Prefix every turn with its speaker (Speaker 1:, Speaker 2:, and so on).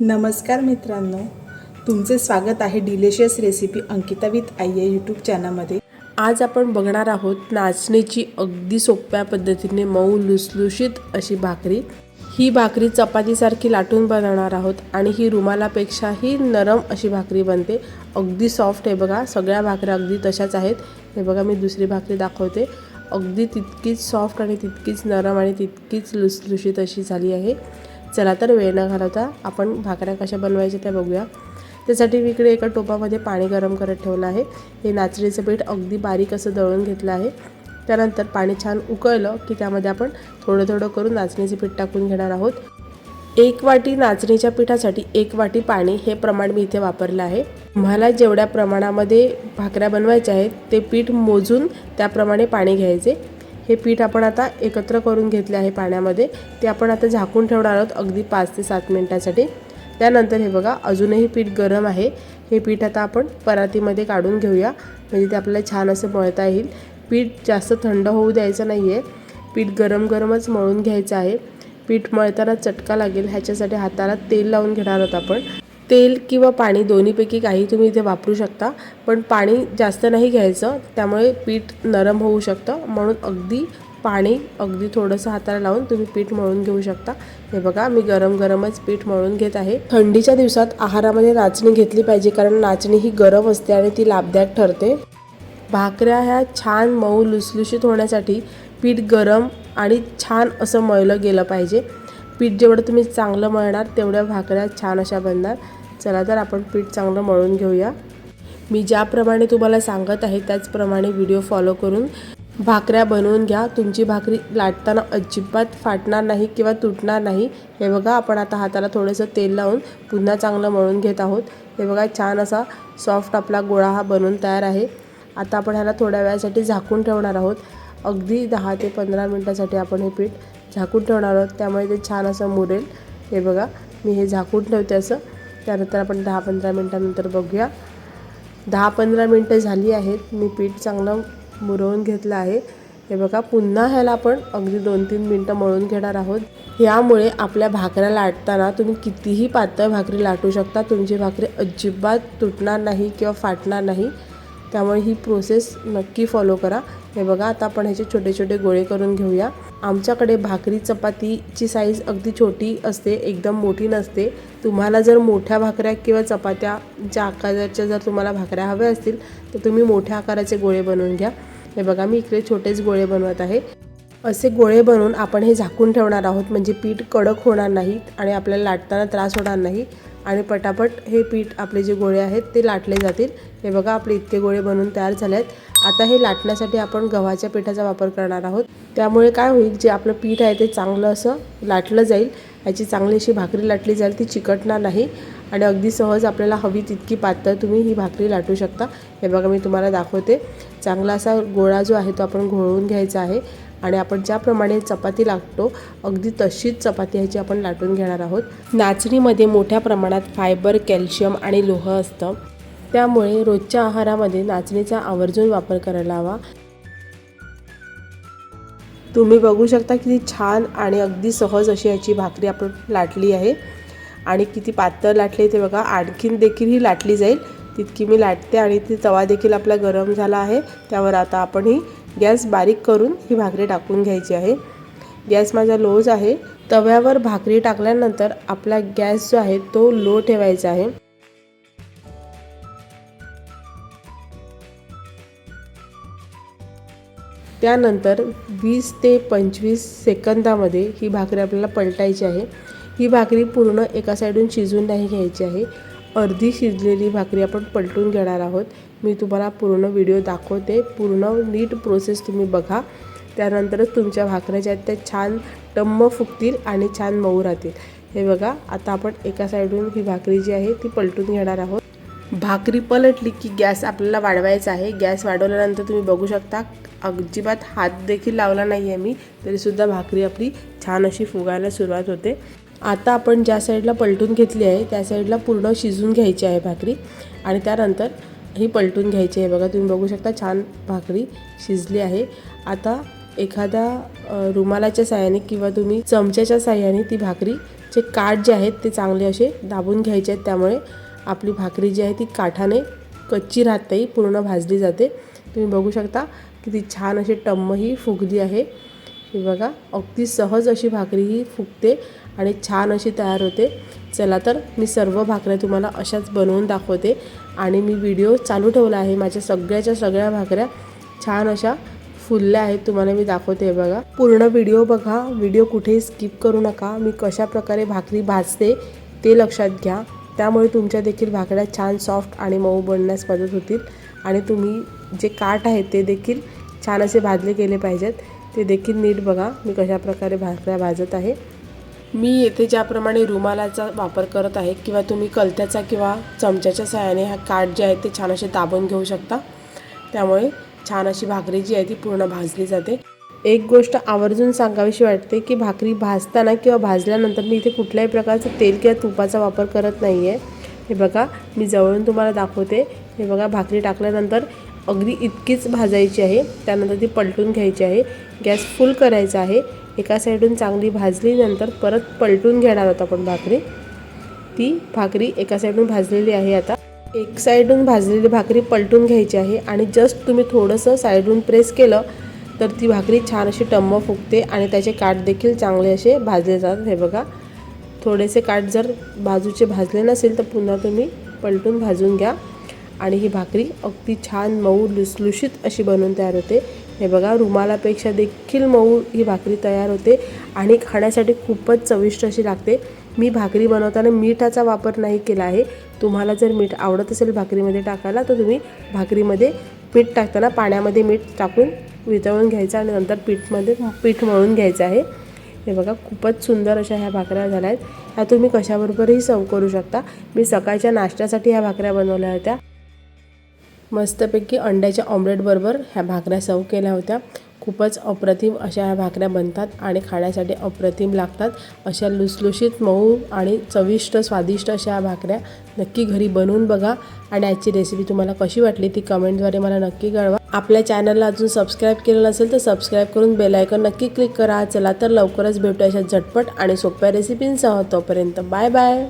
Speaker 1: नमस्कार मित्रांनो तुमचे स्वागत आहे डिलिशियस रेसिपी अंकिता विथ आई या यूट्यूब चॅनलमध्ये.
Speaker 2: आज आपण बघणार आहोत नाचणीची अगदी सोप्या पद्धतीने मऊ लुसलुशीत अशी भाकरी. ही भाकरी चपातीसारखी लाटून बनवणार आहोत आणि ही रुमालापेक्षाही नरम अशी भाकरी बनते. अगदी सॉफ्ट आहे बघा सगळ्या भाकऱ्या अगदी तशाच आहेत. हे बघा मी दुसरी भाकरी दाखवते. अगदी तितकीच सॉफ्ट आणि तितकीच नरम आणि तितकीच लुसलुशीत अशी झाली आहे. चला तर वेळ न घालवता आपण भाकऱ्या कशा बनवायच्या त्या बघूया. त्यासाठी मी इकडे एका टोपामध्ये पाणी गरम करत ठेवलं आहे. हे नाचणीचं पीठ अगदी बारीक असं दळून घेतलं आहे. त्यानंतर पाणी छान उकळलं की त्यामध्ये आपण थोडं थोडं करून नाचणीचं पीठ टाकून घेणार आहोत. एक वाटी नाचणीच्या पिठासाठी एक वाटी पाणी हे प्रमाण मी इथे वापरलं आहे. मला जेवढ्या प्रमाणामध्ये भाकऱ्या बनवायच्या आहेत ते पीठ मोजून त्याप्रमाणे पाणी घ्यायचे. हे पीठ आपण आता एकत्र करून घेतले आहे पाण्यामध्ये. ते आपण आता झाकून ठेवणार आहोत अगदी पाच ते सात मिनटासाठी. त्यानंतर हे बघा अजूनही पीठ गरम आहे. हे पीठ आता आपण परातीमध्ये काढून घेऊया. म्हणजे ते आपल्याला छान असं मळता येईल. पीठ जास्त थंड होऊ द्यायचं नाही आहे पीठ गरम गरमच मळून घ्यायचं आहे. पीठ मळताना चटका लागेल. ह्याच्यासाठी हाताला तेल लावून घेणार आहोत आपण. तेल किंवा पाणी दोन्हीपैकी काही तुम्ही इथे वापरू शकता पण पाणी जास्त नाही घ्यायचं त्यामुळे पीठ नरम होऊ शकतं. म्हणून अगदी पाणी अगदी थोडंसं हाताला लावून तुम्ही पीठ मळून घेऊ शकता. हे बघा मी गरम गरमच पीठ मळून घेत आहे. थंडीच्या दिवसात आहारामध्ये नाचणी घेतली पाहिजे कारण नाचणी ही गरम असते आणि ती लाभदायक ठरते. भाकऱ्या ह्या छान मऊ लुसलुशीत होण्यासाठी पीठ गरम आणि छान असं मळलं गेलं पाहिजे. पीठ जेवढं तुम्ही चांगलं मळणार तेवढ्या भाकऱ्या छान अशा बनणार. चला तर आपण पीठ चांगलं मळून घेऊया. मी ज्याप्रमाणे तुम्हाला सांगत आहे त्याचप्रमाणे व्हिडिओ फॉलो करून भाकऱ्या बनवून घ्या. तुमची भाकरी लाटताना अजिबात फाटणार नाही किंवा तुटणार नाही. हे बघा आपण आता हाताला थोडंसं तेल लावून पुन्हा चांगलं मळून घेत आहोत. हे बघा छान असा सॉफ्ट आपला गोळा हा बनवून तयार आहे. आता आपण ह्याला थोड्या वेळासाठी झाकून ठेवणार आहोत. अगदी दहा ते पंधरा मिनटासाठी आपण हे पीठ झाकून ठेवणार आहोत. त्यामुळे ते छान असं मुरेल. हे बघा मी हे झाकून ठेवते असं. त्यानंतर आपण दहा पंधरा मिनटानंतर बघूया. दहा पंधरा मिनटं झाली आहेत. मी पीठ चांगलं मुरवून घेतलं आहे. हे बघा पुन्हा ह्याला आपण अगदी दोन तीन मिनटं मळून घेणार आहोत. यामुळे आपल्या भाकऱ्या लाटताना तुम्ही कितीही पातळ भाकरी लाटू शकता. तुमची भाकरी अजिबात तुटणार नाही किंवा फाटणार नाही. त्यामुळे ही प्रोसेस नक्की फॉलो करा. हे बघा आता आपण ह्याचे छोटे छोटे गोळे करून घेऊया. आमच्याकडे भाकरी चपातीची साईज अगदी छोटी असते एकदम मोठी नसते. तुम्हाला जर मोठ्या भाकऱ्या किंवा चपात्याच्या आकाराच्या जर तुम्हाला भाकऱ्या हव्या असतील तर तुम्ही मोठ्या आकाराचे गोळे बनवून घ्या. हे बघा मी इकडे छोटेच गोळे बनवत आहे. असे गोळे बनवून आपण हे झाकून ठेवणार आहोत. म्हणजे पीठ कडक होणार नाही आणि आपल्याला लाटताना त्रास होणार नाही. आणि पटापट हे पीठ आपले जे गोळे आहेत ते लाटले जातील. हे बघा आपले इतके गोळे बनवून तयार झाले आहेत आता हे लाटण्यासाठी आपण गव्हाच्या पिठाचा वापर करणार आहोत. त्यामुळे काय होईल जे आपलं पीठ आहे ते चांगलं असं लाटलं जाईल. याची चांगली अशी भाकरी लाटली जाईल ती चिकटणार नाही. आणि अगदी सहज आपल्याला हवी तितकी पातळ तुम्ही ही भाकरी लाटू शकता. हे बघा मी तुम्हाला दाखवते. चांगला असा गोळा जो आहे तो आपण घोळवून घ्यायचा आहे. आणि आपण ज्याप्रमाणे चपाती लागतो अगदी तशीच चपाती ह्याची आपण लाटून घेणार आहोत. नाचणीमध्ये मोठ्या प्रमाणात फायबर कॅल्शियम आणि लोह असतं. त्यामुळे रोजच्या आहारामध्ये नाचणीचा आवर्जून वापर करायला हवा. तुम्ही बघू शकता किती छान आणि अगदी सहज अशी याची भाकरी आपण लाटली आहे. आणि किती पातळ लाटली ते बघा. आणखीन देखील ही लाटली जाईल. तितकी मी लाटते आणि ती तवा देखील आपला गरम झाला आहे. त्यावर आता आपण ही गॅस बारीक करून ही भाकरी टाकून घ्यायची आहे. गॅस माझा लोज आहे. तव्यावर भाकरी टाकल्यानंतर आपला गॅस जो आहे तो लो ठेवायचा आहे. त्यानंतर वीस ते पंचवीस सेकंदामध्ये ही भाकरी आपल्याला पलटायची आहे. ही भाकरी पूर्ण एका साईडून शिजून नाही घ्यायची आहे. अर्धी शिजलेली भाकरी आपण पलटून घेणार आहोत. मी तुम्हाला पूर्ण व्हिडिओ दाखवते. पूर्ण नीट प्रोसेस तुम्ही बघा. त्यानंतरच तुमच्या भाकऱ्या ज्या आहेत त्या छान टम्म फुगतील आणि छान मऊ राहतील. हे बघा आता आपण एका साईडून ही भाकरी जी आहे ती पलटून घेणार आहोत. भाकरी पलटली की गॅस आपल्याला वाढवायचा आहे. गॅस वाढवल्यानंतर तुम्ही बघू शकता अजिबात हात देखील लावला नाही आहे मी तरीसुद्धा भाकरी आपली छान अशी फुगायला सुरुवात होते. आता आपण ज्या साईडला पलटून घेतली आहे त्या साईडला पूर्ण शिजून घ्यायची आहे भाकरी. आणि त्यानंतर ही पलटून घ्यायची आहे. बघा तुम्ही बघू शकता छान भाकरी शिजली आहे. आता एखादा रुमालाच्या साह्याने किंवा तुम्ही चमच्याच्या साह्याने ती भाकरी जे काठ जे आहेत ते चांगले असे दाबून घ्यायचे आहेत. त्यामुळे आपली भाकरी जी आहे ती काठाने कच्ची राहत नाही पूर्ण भाजली जाते. तुम्ही बघू शकता किती छान अशी टम्म ही फुगली आहे. हे बघा अगदी सहज अशी भाकरी ही फुगते आणि छान अशी तयार होते. चला तर मी सर्व भाकऱ्या तुम्हाला अशाच बनवून दाखवते आणि मी व्हिडिओ चालू ठेवला आहे. माझ्या सगळ्याच्या सगळ्या भाकऱ्या छान अशा फुलल्या आहेत. तुम्हाला मी दाखवते हे बघा. पूर्ण व्हिडिओ बघा. व्हिडिओ कुठेही स्किप करू नका. मी कशा प्रकारे भाकरी भाजते ते लक्षात घ्या. त्यामुळे तुमच्या देखील भाकऱ्या छान सॉफ्ट आणि मऊ बनण्यास मदत होतील आणि तुम्ही जे काठ आहे ते देखील छान असे भाजले गेले पाहिजेत. ते देखील नीट बघा मी कशा प्रकारे भाकऱ्या भाजत आहे. मी येथे ज्याप्रमाणे रुमालाचा वापर करत आहे किंवा तुम्ही कलत्याचा किंवा चमच्याच्या सहाय्याने हा काठ जे आहे ते छान असे दाबून घेऊ शकता. त्यामुळे छान अशी भाकरी जी आहे ती पूर्ण भाजली जाते. एक गोष्ट आवर्जून सांगावीशी वाटते की भाकरी भाजताना किंवा भाजल्यानंतर मी इथे कुठल्याही प्रकारचं तेल किंवा तुपाचा वापर करत नाही आहे हे बघा मी जवळून तुम्हाला दाखवते. हे बघा भाकरी टाकल्यानंतर अगदी इतकीच भाजायची आहे. त्यानंतर ती पलटून घ्यायची आहे. गॅस फुल करायचा आहे. एका साईडून चांगली भाजलीनंतर परत पलटून घेणार आहोत आपण भाकरी. ती भाकरी एका साईडून भाजलेली आहे आता. एक साईडून भाजलेली भाकरी पलटून घ्यायची आहे आणि जस्ट तुम्ही थोडंसं साईडून प्रेस केलं तर ती भाकरी छान अशी टम्म फुगते आणि त्याचे काठ देखील चांगले असे भाजले जातात. हे बघा थोडेसे काठ जर बाजूचे भाजले नसेल तर पुन्हा तुम्ही पलटून भाजून घ्या. आणि ही भाकरी अगदी छान मऊ लुसलुशीत अशी बनवून तयार होते. हे बघा रुमालापेक्षा देखील मऊ ही भाकरी तयार होते आणि खाण्यासाठी खूपच चविष्ट अशी लागते. मी भाकरी बनवताना मीठाचा वापर नाही केला आहे. तुम्हाला जर मीठ आवडत असेल भाकरीमध्ये टाकायला तर तुम्ही भाकरीमध्ये पीठ टाकताना पाण्यामध्ये मीठ टाकून वितळून घ्यायचं आणि नंतर पीठमध्ये पीठ मळून घ्यायचं आहे. हे बघा खूपच सुंदर अशा ह्या भाकऱ्या झाल्या आहेत. ह्या तुम्ही कशाबरोबरही सर्व करू शकता. मी सकाळच्या नाश्त्यासाठी ह्या भाकऱ्या बनवल्या होत्या. मस्तपैकी अंड्याच्या ऑमलेटबरोबर ह्या भाकऱ्या सर्व केल्या होत्या. खूपच अप्रतिम अशा ह्या भाकऱ्या बनतात आणि खाण्यासाठी अप्रतिम लागतात. अशा लुसलुशीत मऊ आणि चविष्ट स्वादिष्ट अशा ह्या भाकऱ्या नक्की घरी बनवून बघा. आणि आजची रेसिपी तुम्हाला कशी वाटली ती कमेंटद्वारे मला नक्की कळवा. आपल्या चॅनलला अजून सबस्क्राईब केलं नसेल तर सबस्क्राईब करून बेलायकन नक्की क्लिक करा. चला तर लवकरच भेटू अशा झटपट आणि सोप्या रेसिपींसह तोपर्यंत बाय बाय